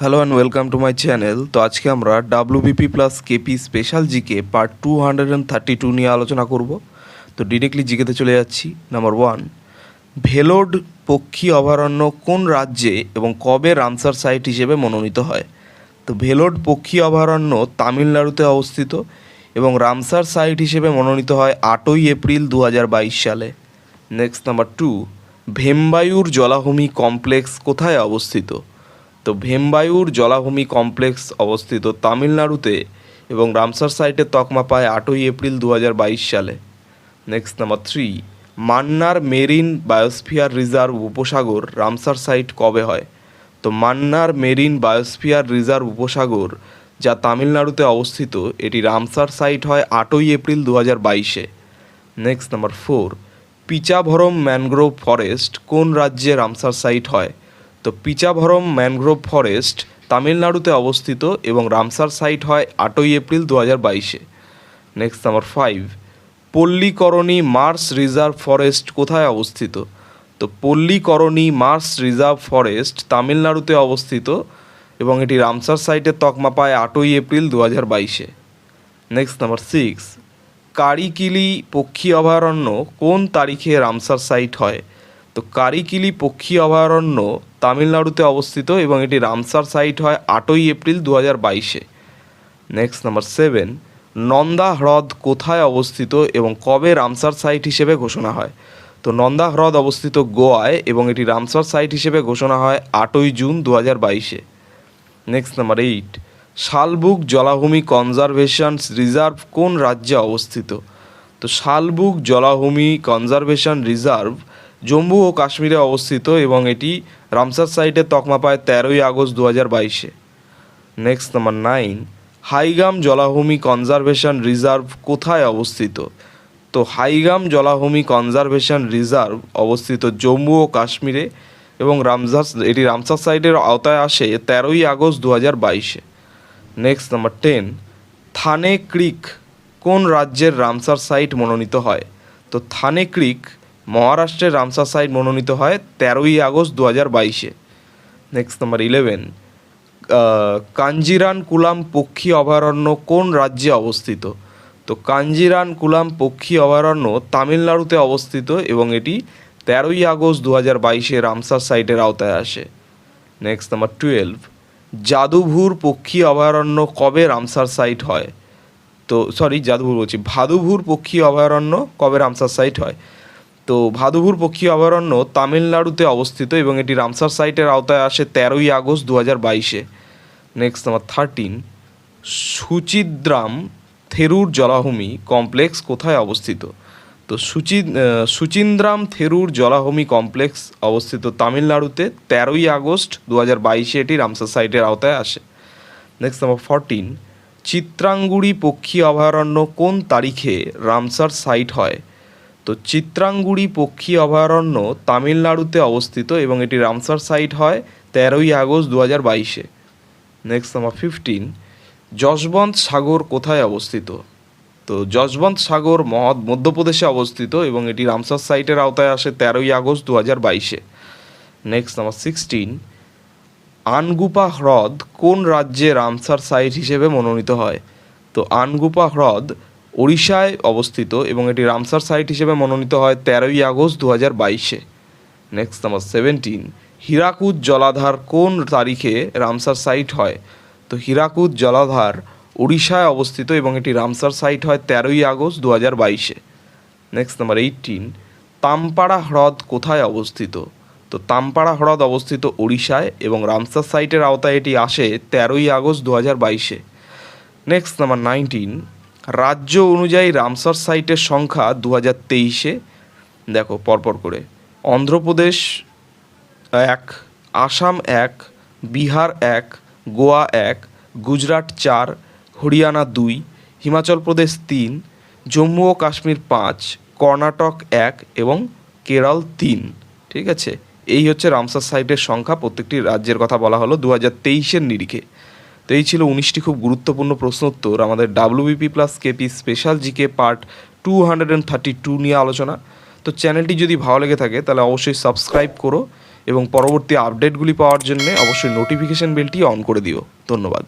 Hello and welcome to my channel তো আজকে আমরা WBP plus KP special GK part two hundred and thirty two নিয়ে আলোচনা করব। তো ডিরেক্টলি জিকেতে চলে যাচ্ছি। নাম্বার ওয়ান ভেলোড পক্ষী অভয়ারণ্য কোন রাজ্যে এবং কবে রামসার সাইট হিসেবে মনোনীত হয়? তো ভেলোড পক্ষী অভয়ারণ্য তামিলনাড়ুতে অবস্থিত এবং রামসার সাইট হিসেবে মনোনীত হয় আটই এপ্রিল দু বাইশ সালে। নেক্সট নাম্বার টু ভেম্বায়ুর জলাভূমি কমপ্লেক্স কোথায় অবস্থিত? তো ভেম্বায়ুর জলাভূমি কমপ্লেক্স অবস্থিত তামিলনাড়ুতে এবং রামসার সাইটের তকমা পায় আটই এপ্রিল দু হাজার বাইশ সালে। Next number three Mannar marine biosphere reserve উপসাগর রামসার সাইট কবে হয়? তো মান্নার মেরিন বায়োস্ফিয়ার রিজার্ভ উপসাগর যা তামিলনাড়ুতে অবস্থিত, এটি রামসার সাইট হয় আটই এপ্রিল দু হাজার বাইশে next number four Pichavaram mangrove forest কোন রাজ্যে রামসার সাইট হয়? তো পিচাভরম ম্যানগ্রোভ ফরেস্ট তামিলনাড়ুতে অবস্থিত এবং রামসার সাইট হয় আটই এপ্রিল দু হাজার বাইশে। Next number five Pallikaranai marsh reserve forest কোথায় অবস্থিত? তো পল্লীকরণী মার্স রিজার্ভ ফরেস্ট তামিলনাড়ুতে অবস্থিত এবং এটি রামসার সাইটের তকমা পায় আটই এপ্রিল দু হাজার বাইশে। নেক্সট নাম্বার সিক্স কারিকিলি পক্ষী অভয়ারণ্য কোন তারিখে রামসার সাইট হয়? তো কারিকিলি পক্ষী অভয়ারণ্য তামিলনাড়ুতে অবস্থিত এবং এটি রামসার সাইট হয় আটই এপ্রিল দু হাজার বাইশে। নেক্সট নাম্বার সেভেন নন্দা হ্রদ কোথায় অবস্থিত এবং কবে রামসার সাইট হিসেবে ঘোষণা হয়? তো নন্দা হ্রদ অবস্থিত গোয়ায় এবং এটি রামসার সাইট হিসেবে ঘোষণা হয় আটই জুন দু হাজার বাইশে। নেক্সট নাম্বার এইট শালবুক জলাভূমি কনজারভেশন রিজার্ভ কোন রাজ্যে অবস্থিত? তো শালবুক জলাভূমি কনজারভেশন রিজার্ভ জম্মু ও কাশ্মীরে অবস্থিত এবং এটি রামসার সাইটের তকমা পায় তেরোই আগস্ট দু হাজার বাইশে। নেক্সট নাম্বার নাইন হাইগাম জলাভূমি কনজারভেশন রিজার্ভ কোথায় অবস্থিত? তো হাইগাম জলাভূমি কনজারভেশন রিজার্ভ অবস্থিত জম্মু ও কাশ্মীরে এবং রামসার, এটি রামসার সাইটের আওতায় আসে তেরোই আগস্ট দু হাজার বাইশে। Next number ten Thane creek কোন রাজ্যের রামসার সাইট মনোনীত হয়? তো থানে ক্রিক মহারাষ্ট্রের রামসার সাইট মনোনীত হয় তেরোই আগস্ট দু হাজার বাইশে next number eleven Kanjirankulam পক্ষী অভয়ারণ্য কোন রাজ্যে অবস্থিত? তো কাঞ্জিরান কুলাম পক্ষী অভয়ারণ্য তামিলনাড়ুতে অবস্থিত এবং এটি তেরোই আগস্ট দু হাজার বাইশে রামসার সাইটের আওতায় আসে। নেক্সট নাম্বার টুয়েলভ জাদুভুর পক্ষী অভয়ারণ্য কবে রামসার সাইট হয়? তো সরি জাদুভুর বলছি, ভাদুভুর পক্ষী অভয়ারণ্য কবে রামসার সাইট হয়? তো ভাদুভুর পক্ষী অভয়ারণ্য তামিলনাড়ুতে অবস্থিত এবং এটি রামসার সাইটের আওতায় আসে তেরোই আগস্ট দু হাজার বাইশে। Next number thirteen Suchindram Theroor জলাভূমি কমপ্লেক্স কোথায় অবস্থিত? তো সুচি সুচিন্দ্রাম থেরুর জলাভূমি কমপ্লেক্স অবস্থিত তামিলনাড়ুতে তেরোই আগস্ট দু হাজার বাইশে এটি রামসার সাইটের আওতায় আসে। নেক্সট নাম্বার ফরটিন চিত্রাঙ্গুড়ি পক্ষী অভয়ারণ্য কোন তারিখে রামসার সাইট হয়? তো চিত্রাঙ্গুড়ি পক্ষী অভয়ারণ্য তামিলনাড়ুতে অবস্থিত এবং এটি রামসার সাইট হয় তেরোই আগস্ট দু হাজার বাইশে। Next number fifteen Yashwant Sagar কোথায় অবস্থিত? তো যশবন্ত সাগর মহৎ মধ্যপ্রদেশে অবস্থিত এবং এটি রামসার সাইটের আওতায় আসে তেরোই আগস্ট দু হাজার বাইশে। নেক্সট নাম্বার সিক্সটিন আনগুপা হ্রদ কোন রাজ্যে রামসার সাইট হিসেবে মনোনীত হয়? তো আনগুপা হ্রদ ওড়িশায় অবস্থিত এবং এটি রামসার সাইট হিসেবে মনোনীত হয় তেরোই আগস্ট দু হাজার বাইশে। নেক্সট নাম্বার সেভেন্টিন হীরাকুদ জলাধার কোন তারিখে রামসার সাইট হয়? তো হীরাকুদ জলাধার উড়িষ্যায় অবস্থিত এবং এটি রামসার সাইট হয় তেরোই আগস্ট দু হাজার বাইশে। নেক্সট নাম্বার এইটিন তামপাড়া হ্রদ কোথায় অবস্থিত? তো তামপাড়া হ্রদ অবস্থিত ওড়িশায় এবং রামসার সাইটের আওতায় এটি আসে তেরোই আগস্ট দু হাজার বাইশে। নেক্সট নাম্বার নাইনটিন রাজ্য অনুযায়ী রামসার সাইটের সংখ্যা দু হাজার তেইশে। দেখো, পরপর করে। অন্ধ্রপ্রদেশ এক, আসাম এক, বিহার এক, গোয়া এক, গুজরাট চার, হরিয়ানা দুই, হিমাচল প্রদেশ তিন, জম্মু ও কাশ্মীর পাঁচ, কর্ণাটক এক এবং কেরল তিন। ঠিক আছে? এই হচ্ছে রামসার সাইটের সংখ্যা। প্রত্যেকটি রাজ্যের কথা বলা হলো। দু হাজার তেইশের নিরিখে। তো এই ছিল উনিশটি খুব গুরুত্বপূর্ণ প্রশ্ন উত্তর আমাদের WBP plus KP special GK part two hundred and thirty two নিয়ে আলোচনা। তো চ্যানেলটি যদি ভালো লেগে থাকে, তাহলে অবশ্যই সাবস্ক্রাইব করো এবং পরবর্তী আপডেটগুলি পাওয়ার জন্য অবশ্যই নোটিফিকেশন বেলটি অন করে দিও। ধন্যবাদ।